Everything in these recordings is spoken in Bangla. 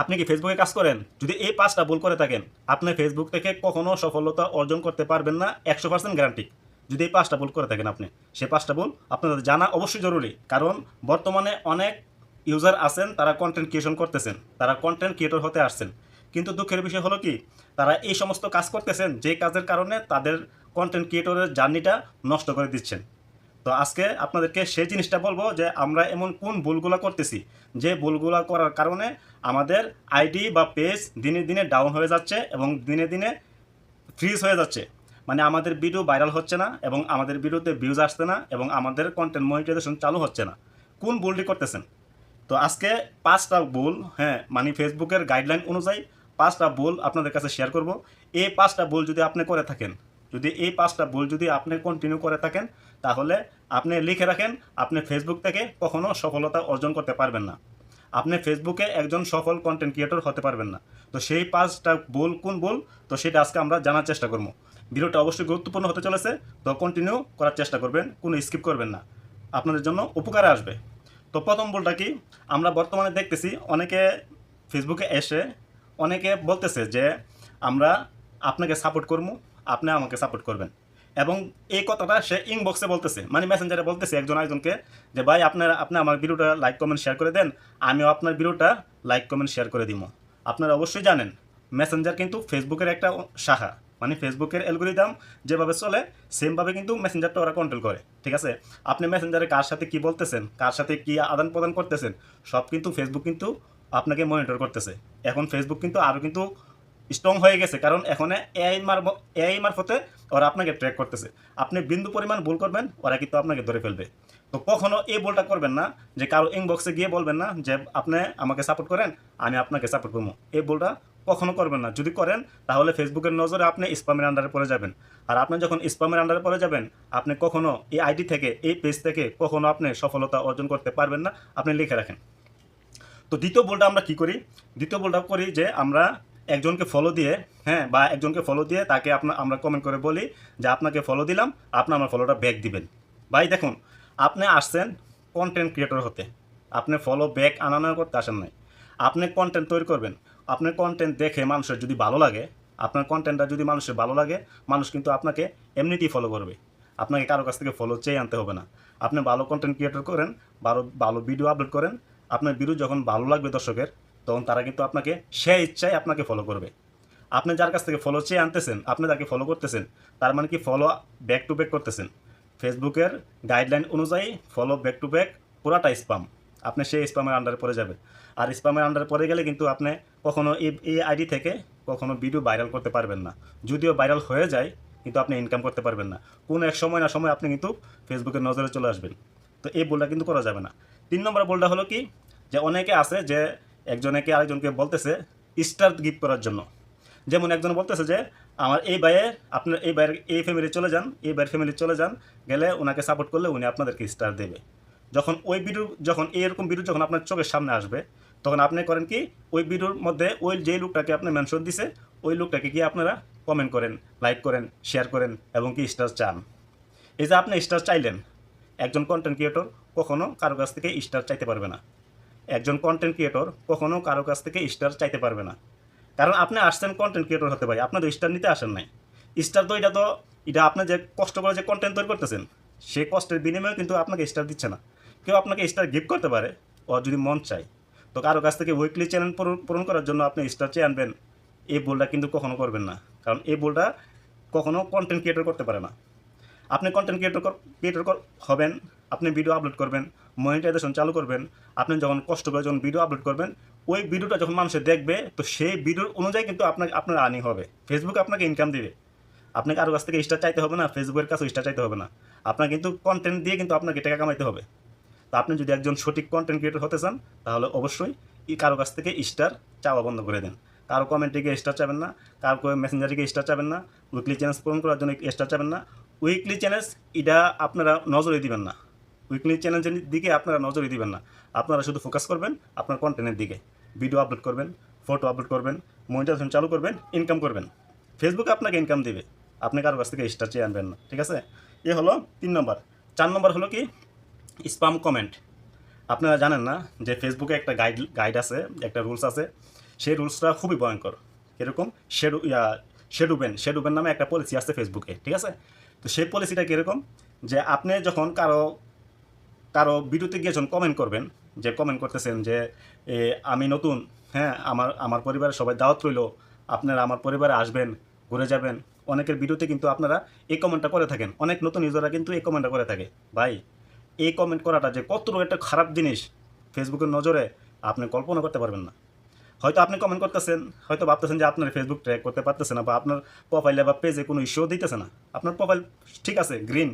আপনি কি ফেসবুকে কাজ করেন? যদি এই পাঁচটা ভুল করে থাকেন, আপনি ফেসবুক থেকে কখনো সফলতা অর্জন করতে পারবেন না, একশো পার্সেন্ট গ্যারান্টি যদি এই পাঁচটা ভুল করে থাকেন আপনি, সে পাঁচটা ভুল আপনাদের জানা অবশ্যই জরুরি, কারণ বর্তমানে অনেক ইউজার আছেন, তারা কন্টেন্ট ক্রিয়েশন করতেছেন, তারা কন্টেন্ট ক্রিয়েটর হতে আসছেন। কিন্তু দুঃখের বিষয় হলো কি, তারা এই সমস্ত কাজ করতেছেন, যে কাজের কারণে তাদের কন্টেন্ট ক্রিয়েটরের জার্নিটা নষ্ট করে দিচ্ছেন। তো আজকে আপনাদেরকে সেই জিনিসটা বলব যে আমরা এমন কোন ভুলগুলো করতেছি, যে ভুলগুলো করার কারণে আমাদের আইডি বা পেজ দিনে দিনে ডাউন হয়ে যাচ্ছে এবং দিনে দিনে ফ্রিজ হয়ে যাচ্ছে। মানে আমাদের ভিডিও ভাইরাল হচ্ছে না এবং আমাদের ভিডিওতে ভিউজ আসছে না এবং আমাদের কন্টেন্ট মনিটাইজেশন চালু হচ্ছে না। কোন ভুলটি করতেছেন? তো আজকে পাঁচটা ভুল হ্যাঁ মানে ফেসবুকের গাইডলাইন অনুযায়ী পাঁচটা ভুল আপনাদের কাছে শেয়ার করব। এই পাঁচটা ভুল যদি আপনি করে থাকেন যদি এই পাঁচটা ভুল যদি আপনি কন্টিনিউ করে থাকেন, তাহলে আপনি লিখে রাখেন, আপনি ফেসবুক থেকে কখনো সফলতা অর্জন করতে পারবেন না। আপনি ফেসবুকে একজন সফল কন্টেন্ট ক্রিয়েটর হতে পারবেন না। তো সেই পাঁচটা ভুল কোন ভুল? তো সেটা আজকে আমরা জানার চেষ্টা করব। ভিডিওটা অবশ্যই গুরুত্বপূর্ণ হতে চলেছে, তো কন্টিনিউ করার চেষ্টা করবেন, কোনো স্কিপ করবেন না। আপনাদের জন্য উপকারে আসবে। তো প্রথম ভুলটা কি? আমরা বর্তমানে দেখতেছি অনেকে ফেসবুকে এসে অনেকে বলতেছে যে আমরা আপনাকে সাপোর্ট করব আপনি আমাকে সাপোর্ট করবেন। এবং এই কথাটা সে ইনবক্সে বলতেছে মানে মেসেঞ্জারে বলতেছে একজন একজনকে যে, ভাই, আপনার, আপনি আমার ভিডিওটা লাইক কমেন্ট শেয়ার করে দেন, আমিও আপনার ভিডিওটা লাইক কমেন্ট শেয়ার করে দিব আপনারা অবশ্যই জানেন মেসেঞ্জার কিন্তু ফেসবুকের একটা শাখা মানে ফেসবুকের অ্যালগোরিদম যেভাবে চলে সেমভাবে কিন্তু মেসেঞ্জারটা ওরা কন্ট্রোল করে, ঠিক আছে? আপনি মেসেঞ্জারে কার সাথে কি বলতেছেন, কার সাথে কি আদান প্রদান করতেছেন, সব কিন্তু ফেসবুক কিন্তু আপনাকে মনিটর করতেছে। এখন ফেসবুক কিন্তু আরও কিন্তু স্ট্রং হয়ে গেছে, কারণ এখন এআই মার এআই মারফতে ওরা আপনাকে ট্র্যাক করতেছে। আপনি বিন্দু পরিমাণ ভুল করবেন, ওরা কিন্তু আপনাকে ধরে ফেলবে। তো কখনো এই ভুলটা করবেন না, যে কারও ইনবক্সে গিয়ে বলবেন না, যে আপনি আমাকে সাপোর্ট করেন, আমি আপনাকে সাপোর্ট করব। এই ভুলটা কখনো করবেন না। যদি করেন, তাহলে ফেসবুকের নজরে আপনি স্পামের আন্ডারে পড়ে যাবেন। আর আপনি যখন স্পামের আন্ডারে পড়ে যাবেন, আপনি কখনো এই আইডি থেকে, এই পেজ থেকে কখনো আপনি সফলতা অর্জন করতে পারবেন না, আপনি লিখে রাখেন। তো দ্বিতীয় বলটা আমরা কি করি? দ্বিতীয় বলটা করি যে আমরা একজনকে ফলো দিয়ে হ্যাঁ বা একজনকে ফলো দিয়ে তাকে আপনার আমরা কমেন্ট করে বলি যে, আপনাকে ফলো দিলাম, আপনি আমার ফলোটা ব্যাক দিবেন। ভাই, দেখুন, আপনি আসছেন কন্টেন্ট ক্রিয়েটর হতে। আপনি ফলো ব্যাক আনানো করতে আসেন নাই। আপনি কন্টেন্ট তৈরি করবেন। আপনার কন্টেন্ট দেখে মানুষের যদি ভালো লাগে, আপনার কন্টেন্টটা যদি মানুষের ভালো লাগে, মানুষ কিন্তু আপনাকে এমনিতেই ফলো করবে। আপনাকে কারও কাছ থেকে ফলো চেয়ে আনতে হবে না। আপনি ভালো কন্টেন্ট ক্রিয়েটর করেন, ভালো ভালো ভিডিও আপলোড করেন। আপনার ভিডিও যখন ভালো লাগবে দর্শকের তখন তারা কিন্তু আপনাকে সে ইচ্ছায় আপনাকে ফলো করবে। আপনি যার কাছ থেকে ফলো চেয়ে আনতেছেন, আপনি তাকে ফলো করতেছেন, তার মানে কি ফলো ব্যাক টু ব্যাক করতেছেন। ফেসবুকের গাইডলাইন অনুযায়ী ফলো ব্যাক টু ব্যাক পুরাটা স্পাম আপনি সেই স্পামের আন্ডারে পড়ে যাবে আর স্পামের আন্ডারে পড়ে গেলে কিন্তু আপনি কখনো এই আইডি থেকে কখনো ভিডিও ভাইরাল করতে পারবেন না। যদিও ভাইরাল হয়ে যায়, কিন্তু আপনি ইনকাম করতে পারবেন না। কোনো এক সময় না সময় আপনি কিন্তু ফেসবুকের নজরে চলে আসবেন। তো এই বলটা কিন্তু করা যাবে না। তিন নম্বর বলটা হলো কি? যে অনেকে আছে যে একজনেকে আরেকজনকে বলতেছে স্টার গিফট করার জন্য। যেমন একজন বলতেছে যে, আমার এই বাইয়ে আপনার এই বাইরের এই ফ্যামিলি চলে যান, এই বাইরের ফ্যামিলি চলে যান, গেলে ওনাকে সাপোর্ট করলে উনি আপনাদেরকে স্টার দেবে। যখন ওই ভিডিও যখন এইরকম ভিডিও যখন আপনার চোখের সামনে আসবে, তখন আপনি করেন কি, ওই ভিডিওর মধ্যে ওই যেই লোকটাকে আপনি মেনশন দিছে, ওই লোকটাকে গিয়ে আপনারা কমেন্ট করেন লাইক করেন শেয়ার করেন এবং কি স্টার চান। এই যে আপনি স্টার চাইলেন, একজন কন্টেন্ট ক্রিয়েটর কখনও কারও কাছ থেকে স্টার চাইতে পারবে না। একজন কন্টেন্ট ক্রিয়েটর কখনো কারও কাছ থেকে স্টার চাইতে পারবে না। কারণ আপনি আসছেন কন্টেন্ট ক্রিয়েটর হতে পারে আপনি তো স্টার নিতে আসেন নাই। স্টার তো এটা তো, এটা আপনি যে কষ্ট করে যে কন্টেন্ট তৈরি করতেছেন সেই কষ্টের বিনিময়ে কিন্তু আপনাকে স্টার দিচ্ছে না। কেউ আপনাকে স্টার গিফট করতে পারে ও যদি মন চায়। তো কারও কাছ থেকে উইকলি চ্যানেল পূরণ করার জন্য আপনি স্টার চেয়ে আনবেন, এই ভুলটা কিন্তু কখনো করবেন না। কারণ এই ভুলটা কখনো কন্টেন্ট ক্রিয়েটর করতে পারে না। আপনি কন্টেন্ট ক্রিয়েটর ক্রিয়েটর হবেন, আপনি ভিডিও আপলোড করবেন মনিটাইজেশন চালু করবেন, আপনি যখন কষ্ট করে যখন ভিডিও আপলোড করবেন, ওই ভিডিওটা যখন মানুষে দেখবে, তো সেই ভিডিওর অনুযায়ী কিন্তু আপনাকে আপনার আর্নিং হবে। ফেসবুক আপনাকে ইনকাম দিবে। আপনাকে কারও কাছ থেকে স্টার চাইতে হবে না ফেসবুকের কাছে স্টার চাইতে হবে না। আপনার কিন্তু কন্টেন্ট দিয়ে কিন্তু আপনাকে টাকা কামাইতে হবে। তো আপনি যদি একজন সঠিক কন্টেন্ট ক্রিয়েটর হতে চান, তাহলে অবশ্যই কারও কাছ থেকে স্টার চাওয়া বন্ধ করে দেন। কারও কমেন্টে গিয়ে স্টার চাবেন না, কারও মেসেঞ্জারে গিয়ে স্টার চাবেন না উইকলি চ্যানেল পূরণ করার জন্য স্টার চাবেন না। উইকলি চ্যানেল এটা আপনারা নজরে দিবেন না। উইকলি চ্যানেলের দিকে আপনারা নজরে দিবেন না। আপনারা শুধু ফোকাস করবেন আপনার কন্টেন্টের দিকে। ভিডিও আপলোড করবেন ফটো আপলোড করবেন মনিটাইজেশন চালু করবেন ইনকাম করবেন। ফেসবুকে আপনাকে ইনকাম দিবে। আপনি কারও কাছ থেকে স্টার চেয়ে আনবেন না, ঠিক আছে? এ হলো তিন নম্বর। চার নম্বর হলো কি? স্পাম কমেন্ট আপনারা জানেন না যে ফেসবুকে একটা গাইড গাইড আছে, একটা রুলস আছে। সেই রুলসটা খুবই ভয়ঙ্কর। কীরকম? শেডু ইয়া শেডুবেন শেডুবেন নামে একটা পলিসি আছে ফেসবুকে ঠিক আছে? তো সেই পলিসিটা কীরকম? যে আপনি যখন কারও কারও ভিডিওতে গিয়ে যখন কমেন্ট করবেন, যে কমেন্ট করতেছেন যে আমি নতুন হ্যাঁ আমার আমার পরিবারের সবাই দাওয়াত রইল, আপনারা আমার পরিবারে আসবেন, ঘুরে যাবেন। অনেকের ভিডিওতে কিন্তু আপনারা এই কমেন্টটা করে থাকেন। অনেক নতুন ইউজাররা কিন্তু এই কমেন্টটা করে থাকে। ভাই, এই কমেন্ট করাটা যে কতটুকু একটা খারাপ জিনিস ফেসবুকের নজরে, আপনি কল্পনা করতে পারবেন না। হয়তো আপনি কমেন্ট করতেছেন, হয়তো ভাবতেছেন যে আপনার ফেসবুক ট্র্যাক করতে পারতেছে না বা আপনার প্রোফাইলে বা পেজে কোনো ইস্যু দিতেছে না। আপনার প্রোফাইল ঠিক আছে গ্রিন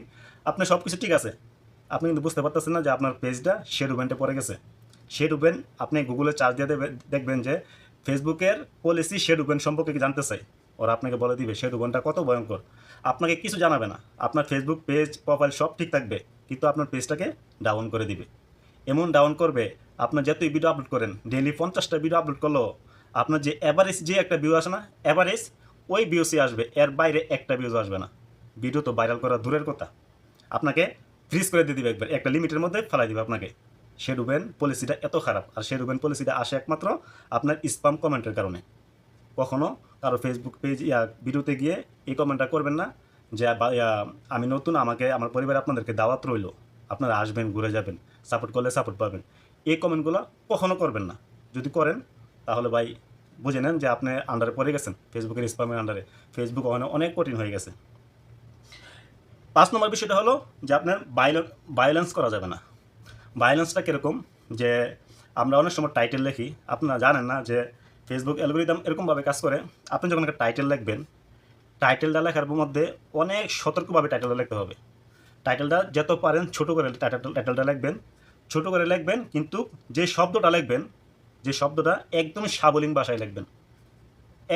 আপনার সব কিছু ঠিক আছে। আপনি কিন্তু বুঝতে পারতেছেন না যে আপনার পেজটা শেড উবেন্টে পড়ে গেছে। শেড ওভেন আপনি গুগলে চার্জ দিয়ে দেবে দেখবেন যে ফেসবুকের পলিসি শেড উবেন সম্পর্কে জানতে চাই? ওরা আপনাকে বলে দিবে, শেড ওভেনটা কত ভয়ঙ্কর? আপনাকে কিছু জানাবে না। আপনার ফেসবুক পেজ, প্রোফাইল সব ঠিক থাকবে, কিন্তু আপনার পেজটাকে ডাউন করে দিবে। এমন ডাউন করবে, আপনার যতই ভিডিও আপলোড করেন, ডেইলি পঞ্চাশটা ভিডিও আপলোড করলেও আপনার যে অ্যাভারেজ যে একটা ভিউ আসে না অ্যাভারেজ ওই ভিউসই আসবে, এর বাইরে একটা ভিউজ আসবে না। ভিডিও তো ভাইরাল করা দূরের কথা। আপনাকে ফ্রিজ করে দিয়ে দিবে একবার। একটা লিমিটের মধ্যে ফেলাই দিবে আপনাকে। শেডুবেন পলিসিটা এত খারাপ। আর শেডুবেন পলিসিটা আসে একমাত্র আপনার স্পাম কমেন্টের কারণে। কখনো কারও ফেসবুক পেজ ইয়া ভিডিওতে গিয়ে এই কমেন্টটা করবেন না যে আমি নতুন, আমাকে, আমার পরিবার আপনাদেরকে দাওয়াত রইল। আপনারা আসবেন, ঘুরে যাবেন সাপোর্ট করলে সাপোর্ট পাবেন। এই কমেন্টগুলো কখনো করবেন না। যদি করেন, তাহলে ভাই বুঝে নেন যে আপনি আন্ডারে পড়ে গেছেন ফেসবুকের স্পামের আন্ডারে ফেসবুক ওখানে অনেক কঠিন হয়ে গেছে। পাঁচ নম্বর বিষয়টা হলো যে আপনার ভায়োলেন্স করা যাবে না। ভায়োলেন্সটা কীরকম? যে আমরা অনেক সময় টাইটেল লিখি আপনারা জানেন না যে ফেসবুক অ্যালগোরিদম এরকমভাবে কাজ করে। আপনি যখন একটা টাইটেল লিখবেন টাইটেলটা লেখার মধ্যে অনেক সতর্কভাবে টাইটেলটা লিখতে হবে। টাইটেলটা যত পারেন ছোটো করে টাইটেল টাইটেলটা লিখবেন। ছোটো করে লিখবেন, কিন্তু যে শব্দটা লিখবেন, যে শব্দটা একদম সাবলীন ভাষায় লিখবেন।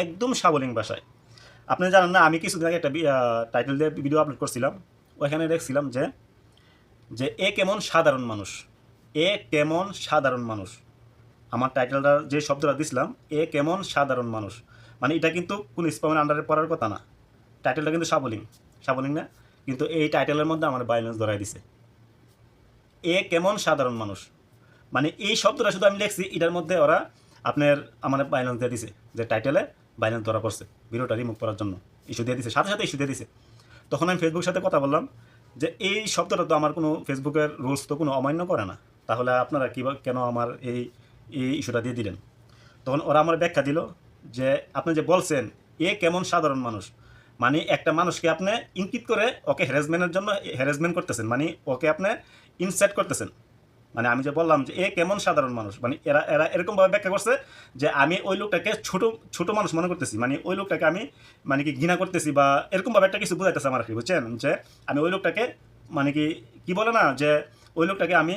একদম সাবলীন ভাষায়। আপনি জানেন না, আমি কিছুদিন আগে একটা টাইটেল দিয়ে ভিডিও আপলোড করছিলাম। ওইখানে দেখছিলাম যে যে এ কেমন সাধারণ মানুষ। এ কেমন সাধারণ মানুষ। আমার টাইটেলটা যে শব্দটা দিছিলাম, এ কেমন সাধারণ মানুষ। মানে এটা কিন্তু কোন স্পামের আন্ডারে পড়ার কথা না। টাইটেলটা কিন্তু সাবলিং সাবলিং না? কিন্তু এই টাইটেলের মধ্যে আমার বাইলেন্স ধরাই দিছে। এ কেমন সাধারণ মানুষ। মানে এই শব্দটা শুধু আমি লিখছি, এটার মধ্যে ওরা আপনার আমার বাইলেন্স দিয়ে দিছে। যে টাইটেলে বাইলেন্স ধরা পড়ছে, ভিডিওটা রিমুভ করার জন্য। ইস্যু দিয়ে দিছে, সাথে সাথে ইস্যু দিয়ে দিছে। তখন আমি ফেসবুকের সাথে কথা বললাম যে, এই শব্দটা তো আমার কোনো ফেসবুকের রুলস তো কোনো অমান্য করে না। তাহলে আপনারা কী কেন আমার এই এই ইস্যুটা দিয়ে দিলেন? তখন ওরা আমার ব্যাখ্যা দিল যে, আপনি যে বলছেন, এ কেমন সাধারণ মানুষ? মানে একটা মানুষকে আপনি ইঙ্কিত করে ওকে হ্যারাসমেন্টের জন্য হ্যারাসমেন্ট করতেছেন। মানে ওকে আপনি ইনসেট করতেছেন। মানে আমি যে বললাম যে এ কেমন সাধারণ মানুষ? মানে এরা এরা এরকমভাবে ব্যাখ্যা করছে যে আমি ওই লোকটাকে ছোট ছোট মানুষ মনে করতেছি। মানে ওই লোকটাকে আমি মানে কি ঘৃণা করতেছি বা এরকমভাবে একটা কিছু বুঝাইতেছে আমার কি বুঝছেন? যে আমি ওই লোকটাকে মানে কি কি বলে না, যে ওই লোকটাকে আমি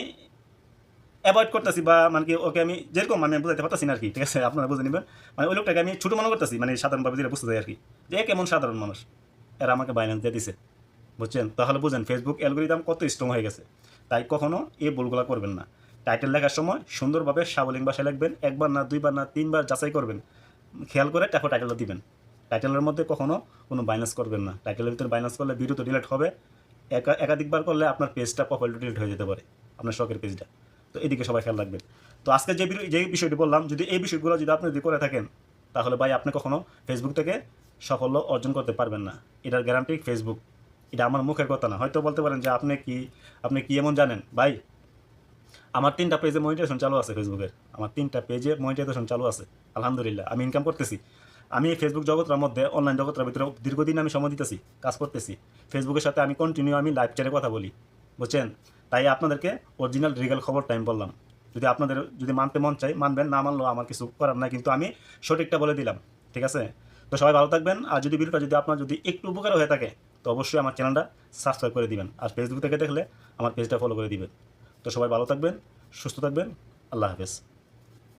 অ্যাভয়েড করতেছি বা মানে কি, ওকে আমি যেরকম আমি বুঝাইতে পারতেছি না আর কি ঠিক আছে? আপনারা বুঝে নেবেন। মানে ওই লোকটাকে আমি ছোটো মনে করতেছি মানে সাধারণভাবে যেটা বুঝতে চাই আর কি যে কেমন সাধারণ মানুষ? এরা আমাকে বাইলেন্স দিয়ে দিছে, বুঝছেন? তাহলে বুঝেন ফেসবুক অ্যালগোরিদম কত স্ট্রং হয়ে গেছে। তাই কখনো এই ভুলগুলো করবেন না। টাইটেল লেখার সময় সুন্দরভাবে সাবলীন ভাষায় লিখবেন, একবার না, দুইবার না, তিনবার যাচাই করবেন। খেয়াল করে তারপর টাইটেলটা দিবেন। টাইটেলের মধ্যে কখনো কোনো বাইনাস করবেন না। টাইটেলের ভিতরে বাইনাস করলে ভিডিও তো ডিলিট হবে। একা, একাধিকবার করলে আপনার পেজটা প্রোফাইলটা ডিলিট হয়ে যেতে পারে, আপনার শখের পেজটা তো এদিকে সবাই খেয়াল রাখবেন। তো আজকে যে যে বিষয়টি বললাম, যদি এই বিষয়গুলো যদি আপনি যদি করে থাকেন, তাহলে ভাই আপনি কখনো ফেসবুক থেকে সাফল্য অর্জন করতে পারবেন না। এটার গ্যারান্টি ফেসবুক এটা আমার মুখের কথা না। হয়তো বলতে পারেন যে আপনি কি আপনি কি এমন জানেন? ভাই, আমার তিনটা পেজে মনিটাইজেশন চালু আছে ফেসবুকের আমার তিনটা পেজে মনিটাইজেশন চালু আছে। আলহামদুলিল্লাহ, আমি ইনকাম করতেছি। আমি ফেসবুক জগতের মধ্যে অনলাইন জগতের ভিতরে দীর্ঘদিন আমি সময় দিতেছি, কাজ করতেছি। ফেসবুকের সাথে আমি কন্টিনিউ আমি লাইভ চ্যাটে কথা বলি, বুঝছেন? তাই আপনাদেরকে অরিজিনাল রিগাল খবর টাইম বললাম। যদি আপনাদের, যদি মানতে মন চাই মানবেন, না মানলেও আমার কিছু করার নাই, কিন্তু আমি সঠিকটা বলে দিলাম, ঠিক আছে? তো সবাই ভালো থাকবেন, আর যদি ভিডিওটা যদি আপনার যদি একটু উপকার হয়ে থাকে তো অবশ্যই আমার চ্যানেলটা সাবস্ক্রাইব করে দিবেন। আর ফেসবুক থেকে দেখলে আমার পেজটা ফলো করে দিবেন। তো সবাই ভালো থাকবেন, সুস্থ থাকবেন। আল্লাহ হাফেজ।